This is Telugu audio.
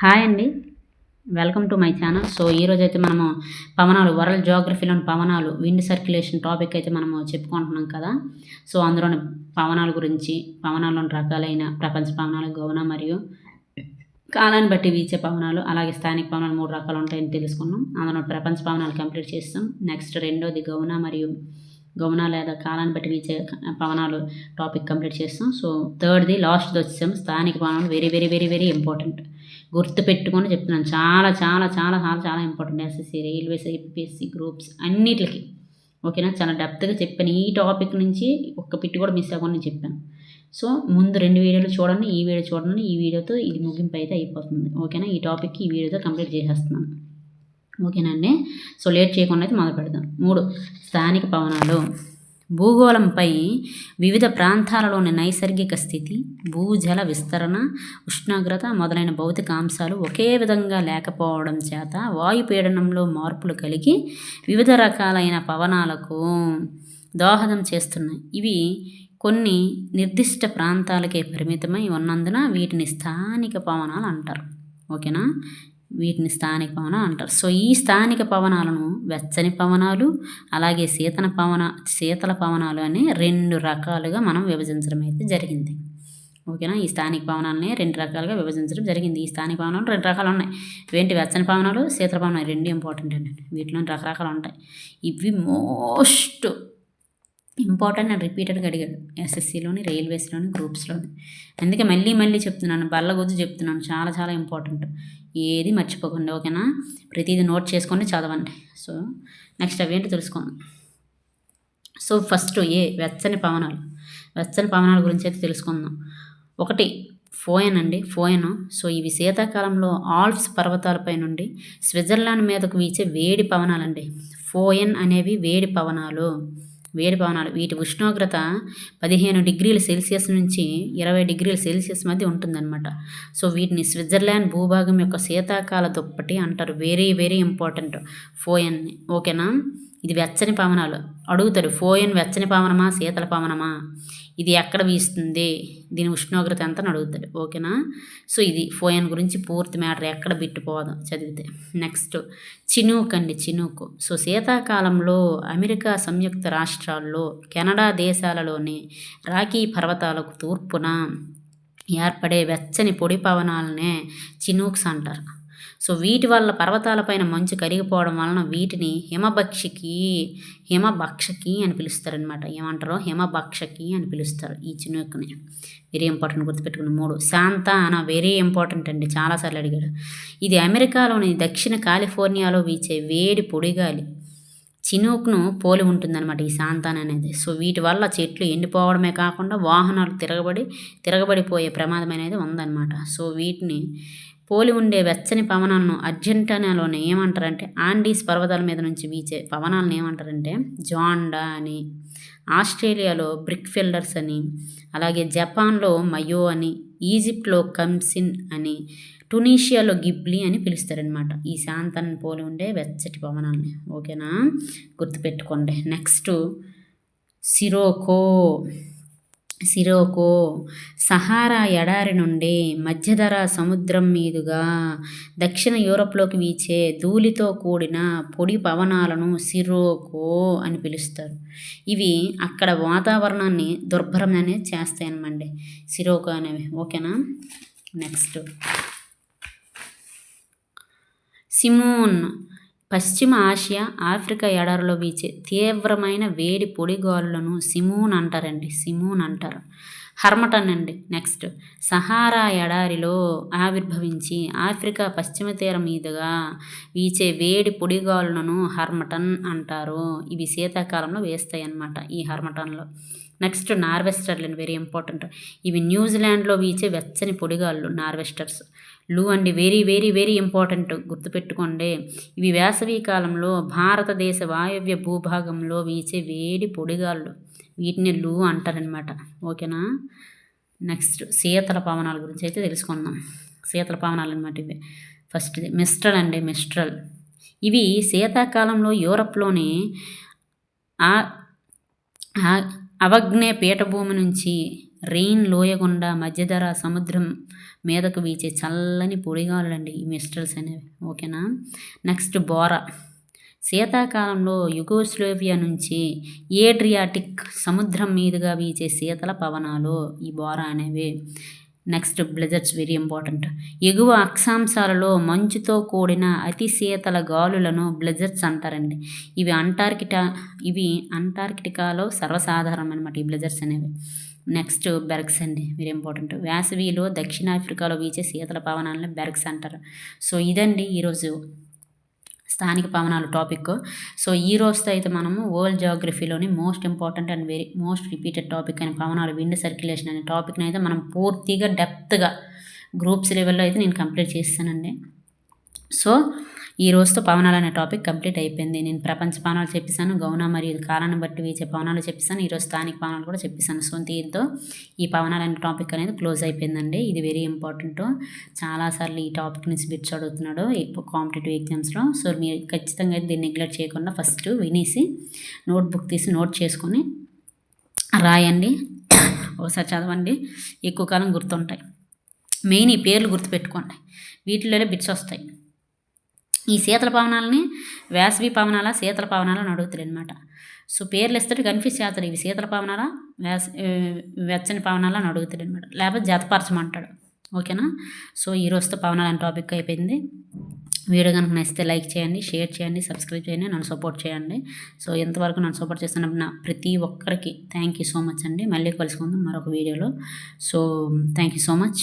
హాయ్ అండి. Welcome to my channel so ఈరోజు అయితే మనము పవనాలు వరల్డ్ జోగ్రఫీలోని పవనాలు విండ్ సర్క్యులేషన్ టాపిక్ అయితే మనము చెప్పుకుంటున్నాం కదా. సో అందులోని పవనాల గురించి పవనాల్లోని రకాలైన ప్రపంచ పవనాలు గౌన మరియు కాలాన్ని బట్టి వీచే పవనాలు అలాగే స్థానిక పవనాలు మూడు రకాలు ఉంటాయని తెలుసుకున్నాం. అందులో ప్రపంచ పవనాలు కంప్లీట్ చేస్తాం. నెక్స్ట్ రెండోది గౌన మరియు గౌన లేదా కాలాన్ని బట్టి వీచే పవనాలు టాపిక్ కంప్లీట్ చేస్తాం. సో థర్డ్ది లాస్ట్ది వచ్చేసాం. స్థానిక పవనాలు very very very very important గుర్తుపెట్టుకొని చెప్తున్నాను. చాలా చాలా చాలా చాలా చాలా important SSC railways IPSC groups అన్నిటికి. ఓకేనా? చాలా డెప్త్గా చెప్పాను. ఈ టాపిక్ నుంచి ఒక్క పిట్టి కూడా మిస్ అవ్వకుండా చెప్పాను. సో ముందు రెండు వీడియోలు చూడండి ఈ వీడియో చూడండి ఈ వీడియోతో ఇది ముగింపు అయితే అయిపోతుంది. ఓకేనా? ఈ టాపిక్కి ఈ వీడియోతో కంప్లీట్ చేసేస్తున్నాను. ఓకేనండి సో లేట్ చేయకుండా అయితే మొదలు పెడదాం. మూడు స్థానిక పవనాలు. భూగోళంపై వివిధ ప్రాంతాలలోని నైసర్గిక స్థితి భూజల విస్తరణ ఉష్ణోగ్రత మొదలైన భౌతిక అంశాలు ఒకే విధంగా లేకపోవడం చేత వాయుపీడనంలో మార్పులు కలిగి వివిధ రకాలైన పవనాలకు దోహదం చేస్తున్నాయి. ఇవి కొన్ని నిర్దిష్ట ప్రాంతాలకే పరిమితమై ఉన్నందున వీటిని స్థానిక పవనాలు అంటారు. ఓకేనా? వీటిని స్థానిక పవనాలు అంటారు. సో ఈ స్థానిక పవనాలను వెచ్చని పవనాలు అలాగే శీతల పవన శీతల పవనాలు అని రెండు రకాలుగా మనం విభజించడం అయితే జరిగింది. ఓకేనా? ఈ స్థానిక పవనాలని రెండు రకాలుగా విభజించడం జరిగింది. ఈ స్థానిక పవనాలు రెండు రకాలు ఉన్నాయి. ఏంటి వెచ్చని పవనాలు శీతల పవనాలు రెండు ఇంపార్టెంట్ అండి. వీటిలో రకరకాలు ఉంటాయి. ఇవి మోస్ట్ ఇంపార్టెంట్ అని రిపీటెడ్గా అడిగాడు ఎస్ఎస్సిలోని రైల్వేస్లోని గ్రూప్స్లోని అందుకే మళ్ళీ మళ్ళీ చెప్తున్నాను బల్లగొద్దు చెప్తున్నాను. చాలా చాలా ఇంపార్టెంట్ ఏది మర్చిపోకండి ఓకేనా? ప్రతిదీ నోట్ చేసుకొని చదవండి. సో నెక్స్ట్ అవేంటి తెలుసుకుందాం. So first A? వెచ్చని పవనాలు. వెచ్చని పవనాల గురించి అయితే తెలుసుకుందాం. ఒకటి ఫోయన్ అండి ఫోయన్. సో ఇవి శీతాకాలంలో ఆల్ప్స్ పర్వతాలపై నుండి స్విట్జర్లాండ్ మీదకు వీచే వేడి పవనాలండి. ఫోయన్ అనేవి వేడి పవనాలు. వేడి పవనాలు. వీటి ఉష్ణోగ్రత పదిహేను డిగ్రీల సెల్సియస్ నుంచి ఇరవై డిగ్రీల సెల్సియస్ మధ్య ఉంటుందన్నమాట. సో వీటిని స్విట్జర్లాండ్ భూభాగం యొక్క శీతాకాల దుప్పటి అంటారు. వెరీ వెరీ ఇంపార్టెంట్ ఫోయన్ని ఓకేనా? ఇది వెచ్చని పవనాలు. అడుగుతారు ఫోయన్ వెచ్చని పవనమా శీతల పవనమా? ఇది ఎక్కడ వీస్తుంది? దీని ఉష్ణోగ్రత ఎంత? అని అడుగుతాడు. ఓకేనా? సో ఇది ఫోయన్ గురించి పూర్తి మ్యాటర్ ఎక్కడ బిట్టుపోదు చదివితే. నెక్స్ట్ చినూక్ అండి చినూక్. సో శీతాకాలంలో అమెరికా సంయుక్త రాష్ట్రాల్లో కెనడా దేశాలలోని రాఖీ పర్వతాలకు తూర్పున ఏర్పడే వెచ్చని పొడి పవనాలనే చినూక్స్ అంటారు. సో వీటి వల్ల పర్వతాలపైన మంచు కరిగిపోవడం వలన వీటిని హిమభక్షికి హిమభక్షకి అని పిలుస్తారనమాట ఏమంటారో? హిమభక్షకి అని పిలుస్తారు ఈ చినుకుని. వెరీ ఇంపార్టెంట్ గుర్తుపెట్టుకుని. మూడు. శాంత అన వెరీ ఇంపార్టెంట్ అండి. చాలాసార్లు అడిగాడు. ఇది అమెరికాలోని దక్షిణ కాలిఫోర్నియాలో వీచే వేడి పొడిగాలి. చినుకును పోలి ఉంటుందన్నమాట ఈ శాంతాన్ అనేది. సో వీటి వల్ల చెట్లు ఎండిపోవడమే కాకుండా వాహనాలు తిరగబడి తిరగబడిపోయే ప్రమాదం అనేది ఉందన్నమాట. సో వీటిని పోలి ఉండే వెచ్చని పవనాలను అర్జెంటీనాలోనే ఏమంటారంటే ఆండీస్ పర్వతాల మీద నుంచి వీచే పవనాలను ఏమంటారంటే జాండా అని ఆస్ట్రేలియాలో బ్రిక్ ఫిల్డర్స్ అని అలాగే జపాన్లో మయో అని ఈజిప్ట్లో కమ్సిన్ అని టునీషియాలో గిబ్లీ అని పిలుస్తారనమాట ఈ శాంతాన్ని పోలి ఉండే వెచ్చటి పవనాలని. ఓకేనా? గుర్తుపెట్టుకోండి. Next Sirocco. సిరోకో సహారా ఎడారి నుండి మధ్యధర సముద్రం మీదుగా దక్షిణ యూరప్లోకి వీచే ధూళితో కూడిన పొడి పవనాలను సిరోకో అని పిలుస్తారు. ఇవి అక్కడ వాతావరణాన్ని దుర్భరం అనేది సిరోకో అనేవి. ఓకేనా? నెక్స్ట్. సిమోన్. పశ్చిమ ఆసియా ఆఫ్రికా ఎడారిలో వీచే తీవ్రమైన వేడి పొడిగాలులను సిమూన్ అంటారండి సిమూన్ అంటారు. హర్మటన్ అండి నెక్స్ట్. సహారా ఎడారిలో ఆవిర్భవించి ఆఫ్రికా పశ్చిమ తీరం మీదుగా వీచే వేడి పొడిగాలులను హర్మటన్ అంటారు. ఇవి శీతాకాలంలో వేస్తాయి అన్నమాట ఈ హర్మటన్లో. నెక్స్ట్ నార్వెస్టర్లు వెరీ ఇంపార్టెంట్. ఇవి న్యూజిలాండ్లో వీచే వెచ్చని పొడిగాళ్ళు నార్వెస్టర్స్. లూ అండి వెరీ వెరీ వెరీ ఇంపార్టెంట్ గుర్తుపెట్టుకోండి. ఇవి వేసవి కాలంలో భారతదేశ వాయవ్య భూభాగంలో వీచే వేడి పొడిగాళ్ళు. వీటిని లూ అంటారనమాట ఓకేనా? నెక్స్ట్ శీతల పవనాల గురించి అయితే తెలుసుకుందాం. శీతల పవనాలు అనమాట ఇవి. ఫస్ట్ మిస్ట్రల్ అండి మిస్ట్రల్. ఇవి శీతాకాలంలో యూరప్లోని అవగ్నే పీఠభూమి నుంచి రెయిన్ లోయగుండా మధ్యధర సముద్రం మీదకు వీచే చల్లని పొడిగాలులండి ఈ మిస్టల్స్ అనేవి. ఓకేనా? Next bora. శీతాకాలంలో యుగోస్లోవియా నుంచి ఏడ్రియాటిక్ సముద్రం మీదుగా వీచే శీతల పవనాలు ఈ బోరా అనేవి. Next blizzards very important. ఎగువ అక్షాంశాలలో మంచుతో కూడిన అతి శీతల గాలులను బ్లెజర్స్ అంటారండి. ఇవి అంటార్కిటా ఇవి అంటార్కిటికాలో సర్వసాధారణం అనమాట ఈ బ్లెజర్స్ అనేవి. నెక్స్ట్ బెర్గ్స్ అండి వెరీ ఇంపార్టెంట్. వేసవిలో దక్షిణాఫ్రికాలో వీచే శీతల పవనాలను బెర్గ్స్ అంటారు. సో ఇదండి ఈరోజు స్థానిక పవనాలు టాపిక్. సో ఈ రోజుతో అయితే మనము world జాగ్రఫీలోని most important and very most repeated topic అని పవనాలు విండ్ సర్క్యులేషన్ అనే టాపిక్ని అయితే మనం పూర్తిగా డెప్త్గా గ్రూప్స్ లెవెల్లో అయితే నేను కంప్లీట్ చేస్తానండి. సో ఈ రోజుతో పవనాలు అనే టాపిక్ కంప్లీట్ అయిపోయింది. నేను ప్రపంచ పవనాలు చెప్పిస్తాను గౌన మరియు కాలాన్ని బట్టి వీచే పవనాలు చెప్పిస్తాను ఈరోజు స్థానిక పవనాలు కూడా చెప్పేశాను. సో దీంతో ఈ పవనాలు అనే టాపిక్ అనేది క్లోజ్ అయిపోయిందండి. ఇది వెరీ ఇంపార్టెంట్ చాలాసార్లు ఈ టాపిక్ నుంచి బిట్స్ అడుగుతున్నాడు కాంపిటేటివ్ ఎగ్జామ్స్లో సో మీరు ఖచ్చితంగా దీన్ని నెగ్లెక్ట్ చేయకుండా ఫస్ట్ వినేసి నోట్బుక్ తీసి నోట్ చేసుకొని రాయండి. ఒకసారి చదవండి. ఎక్కువ కాలం గుర్తుంటాయి. మెయిన్ ఈ పేర్లు గుర్తుపెట్టుకోండి. వీటిలోనే బిట్స్ వస్తాయి. ఈ శీతల పవనాలని వేసవి పవనాల శీతల పవనాలు అని అడుగుతారు అనమాట సో పేర్లు ఇస్తే కన్ఫ్యూజ్ చేస్తారు. ఇవి శీతల పవనాల వేస వెచ్చని పవనాలు అని అడుగుతాడు అనమాట లేకపోతే జతపరచమంటాడు. ఓకేనా? సో ఈ రోజుతో పవనాలు అనే టాపిక్ అయిపోయింది. వీడియో కనుక నచ్చితే లైక్ చేయండి షేర్ చేయండి సబ్స్క్రైబ్ చేయండి నన్ను సపోర్ట్ చేయండి. సో ఇంతవరకు నన్ను సపోర్ట్ చేస్తున్న నా ప్రతి ఒక్కరికి థ్యాంక్ యూ సో మచ్ అండి. మళ్ళీ కలుసుకుందాం మరొక వీడియోలో. So thank you so much